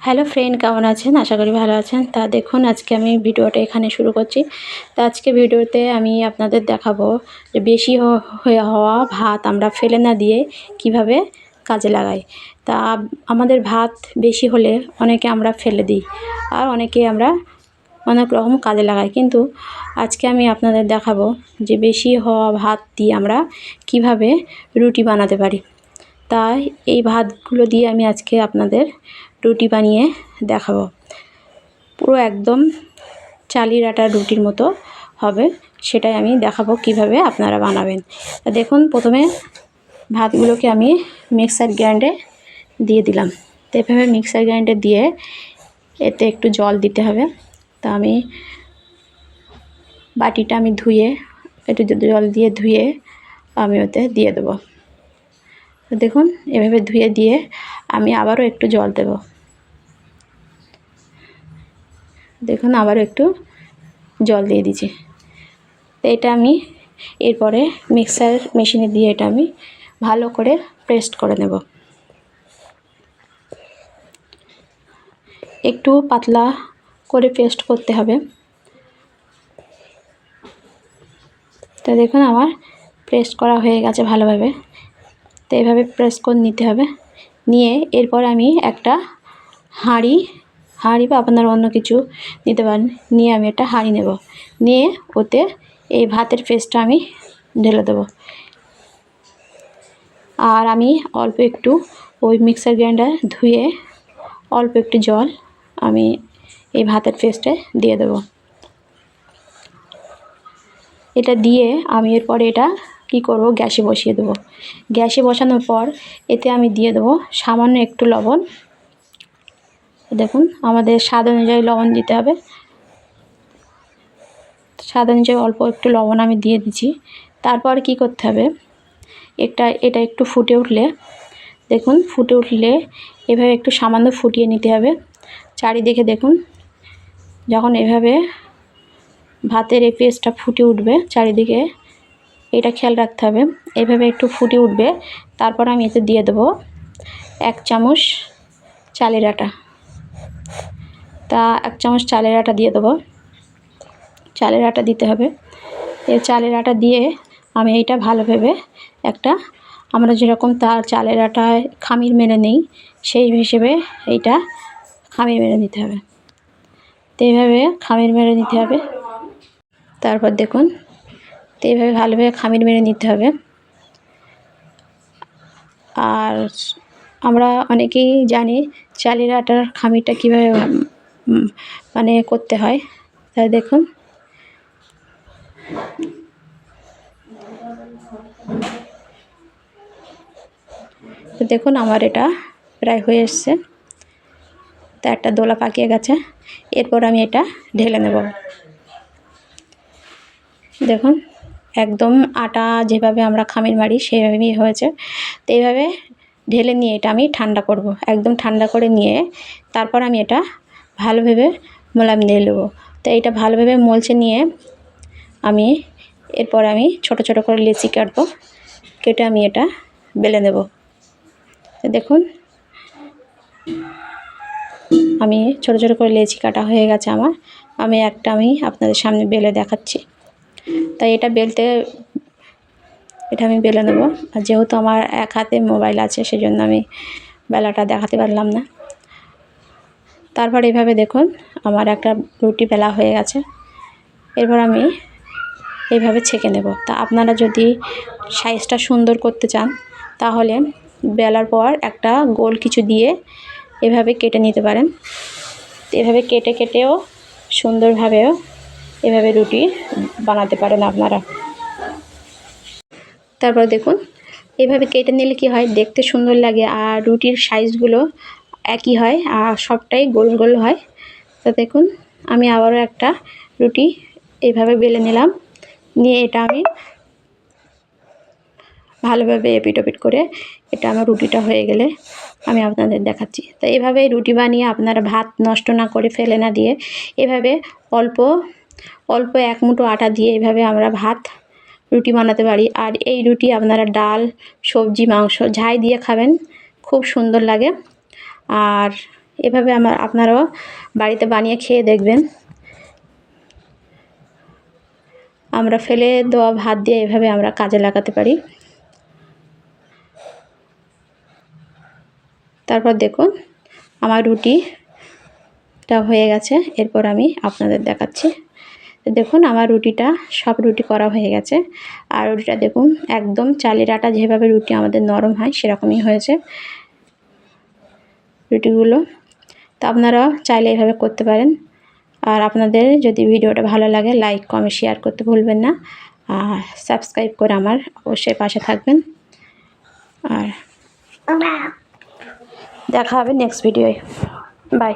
Hello friend, কেমন আছেন? আশা করি ভালো আছেন। তা দেখুন, আজকে আমি ভিডিওটা এখানে শুরু করছি। তা আজকে ভিডিওতে আমি আপনাদের দেখাবো যে বেশি হওয়া ভাত আমরা ফেলে না দিয়ে কীভাবে কাজে লাগাই। তা আমাদের ভাত বেশি হলে অনেকে আমরা ফেলে দিই আর অনেকে আমরা অনেক রকম কাজে লাগাই। কিন্তু আজকে আমি আপনাদের দেখাবো যে বেশি হওয়া ভাত দিয়ে আমরা কীভাবে রুটি বানাতে পারি। তাই এই ভাতগুলো দিয়ে আমি আজকে আপনাদের রুটি বানিয়ে দেখাবো। পুরো একদম চালির আটার রুটির মতো হবে, সেটাই আমি দেখাবো কীভাবে আপনারা বানাবেন। দেখুন, প্রথমে ভাতগুলোকে আমি মিক্সার গ্রাইন্ডে দিয়ে দিলাম। তো এভাবে মিক্সার গ্রাইন্ডে দিয়ে এতে একটু জল দিতে হবে। তা আমি বাটিটা আমি ধুয়ে, একটু জল দিয়ে ধুয়ে আমি ওতে দিয়ে দেবো। দেখুন, এভাবে ধুয়ে দিয়ে আমি আবারও একটু জল দেব। দেখুন, আবারও একটু জল দিয়ে দিচ্ছি। এটা আমি এরপরে মিক্সার মেশিনে দিয়ে এটা আমি ভালো করে পেস্ট করে নেব। একটু পাতলা করে পেস্ট করতে হবে। তো দেখুন, আমার পেস্ট করা হয়ে গেছে ভালোভাবে। তো এইভাবে প্রেস করে নিতে হবে। নিয়ে এরপর আমি একটা হাঁড়ি হাঁড়ি বা আপনার অন্য কিছু নিতে পারেন। নিয়ে আমি একটা হাঁড়ি নেব। নিয়ে ওতে এই ভাতের পেস্টটা আমি ঢেলে দেবো। আর আমি অল্প একটু ওই মিক্সার গ্রাইন্ডার ধুয়ে অল্প একটু জল আমি এই ভাতের পেস্টে দিয়ে দেবো। এটা দিয়ে আমি এরপরে এটা কি করব? গ্যাসে বসিয়ে দেবো। গ্যাসে বসানোর পর এতে আমি দিয়ে দেবো সামান্য একটু লবণ দেখুন, আমাদের স্বাদ অনুযায়ী লবণ দিতে হবে। স্বাদ অনুযায়ী অল্প একটু লবণ আমি দিয়ে দিচ্ছি। তারপর কি করতে হবে? এটা এটা একটু ফুটে উঠলে, দেখুন, ফুটে উঠলে এভাবে একটু সামান্য ফুটিয়ে নিতে হবে। চারিদিকে দেখুন, যখন এভাবে ভাতের এই পেস্টটা ফুটে উঠবে, চারিদিকে এটা খেয়াল রাখতে হবে। এভাবে একটু ফুটে উঠবে, তারপর আমি এতে দিয়ে দেবো এক চামচ চালের আটা। তা এক চামচ চালের আটা দিয়ে দেবো। চালের আটা দিতে হবে। এই চালের আটা দিয়ে আমি এইটা ভালোভাবে একটা আমরা যেরকম তার চালের আটায় খামির মেরে নেই, সেই হিসেবে এইটা খামির মেরে নিতে হবে। তো এইভাবে খামির মেরে নিতে হবে। তারপর দেখুন, তো এইভাবে ভালোভাবে খামির মেরে নিতে হবে। আর আমরা অনেকেই জানি চালের আটার খামিরটা কীভাবে মানে করতে হয়। তাই দেখুন। দেখুন আমার এটা প্রায় হয়ে এসছে। তা একটা দোলা পাকিয়ে গেছে। এরপর আমি এটা ঢেলে নেব। দেখুন, একদম আটা যেভাবে আমরা খামির মারি, সেভাবেই হয়েছে। তো এইভাবে ঢেলে নিয়ে এটা আমি ঠান্ডা করব। একদম ঠান্ডা করে নিয়ে তারপর আমি এটা ভালোভাবে মোলাম নিয়ে নেব। তো এটা ভালোভাবে মলছে নিয়ে আমি এরপর আমি ছোট ছোট করে লেচি কাটবো, কেটে আমি এটা বেলে তো দেখুন, আমি ছোট ছোট করে লেচি কাটা হয়ে গেছে আমার। আমি একটা আমি আপনাদের সামনে বেলে দেখাচ্ছি। তাই এটা বেলতে, এটা আমি বেলে নেব। আর যেহেতু আমার এক হাতে মোবাইল আছে, সেজন্য আমি বেলাটা দেখাতে পারলাম না। তারপর এভাবে দেখুন, আমার একটা রুটি বেলা হয়ে গেছে। এরপর আমি এইভাবে ছেঁকে নেব। তা আপনারা যদি সাইজটা সুন্দর করতে চান, তাহলে বেলার পর একটা গোল কিছু দিয়ে এভাবে কেটে নিতে পারেন। এভাবে কেটে কেটেও সুন্দরভাবেও এভাবে রুটি বানাতে পারেন আপনারা। তারপর দেখুন, এভাবে কেটে নিলে কি হয়, দেখতে সুন্দর লাগে আর রুটির সাইজগুলো একই হয় আর সবটাই গোল গোল হয়। তো দেখুন, আমি আবারও একটা রুটি এইভাবে বেলে নিলাম। নিয়ে এটা আমি ভালোভাবে এপিট ওপিট করে এটা আমার রুটিটা হয়ে গেলে আমি আপনাদের দেখাচ্ছি। তো এভাবে রুটি বানিয়ে আপনারা ভাত নষ্ট না করে ফেলে না দিয়ে এভাবে অল্প অল্প এক মুঠো আটা দিয়ে এভাবে আমরা ভাত রুটি বানাতে পারি। আর এই রুটি আপনারা ডাল, সবজি, মাংস ঝাই দিয়ে খাবেন, খুব সুন্দর লাগে। আর এভাবে আমার, আপনারাও বাড়িতে বানিয়ে খেয়ে দেখবেন। আমরা ফেলে দেওয়া ভাত দিয়ে এভাবে আমরা কাজে লাগাতে পারি। তারপর দেখুন, আমার রুটিটা হয়ে গেছে। এরপর আমি আপনাদের দেখাচ্ছি। দেখুন, আমার রুটিটা, সব রুটি করা হয়ে গেছে। আর রুটিটা দেখুন, একদম চালের আটা যেভাবে রুটি আমাদের নরম হয় সেরকমই হয়েছে। রুটিগুলো তা আপনারাও চাইলে এভাবে করতে পারেন। আর আপনাদের যদি ভিডিওটা ভালো লাগে লাইক কমেন্ট শেয়ার করতে ভুলবেন না। আর সাবস্ক্রাইব করে আমার অবশ্যই পাশে থাকবেন। আর দেখা হবে নেক্সট ভিডিওয় বাই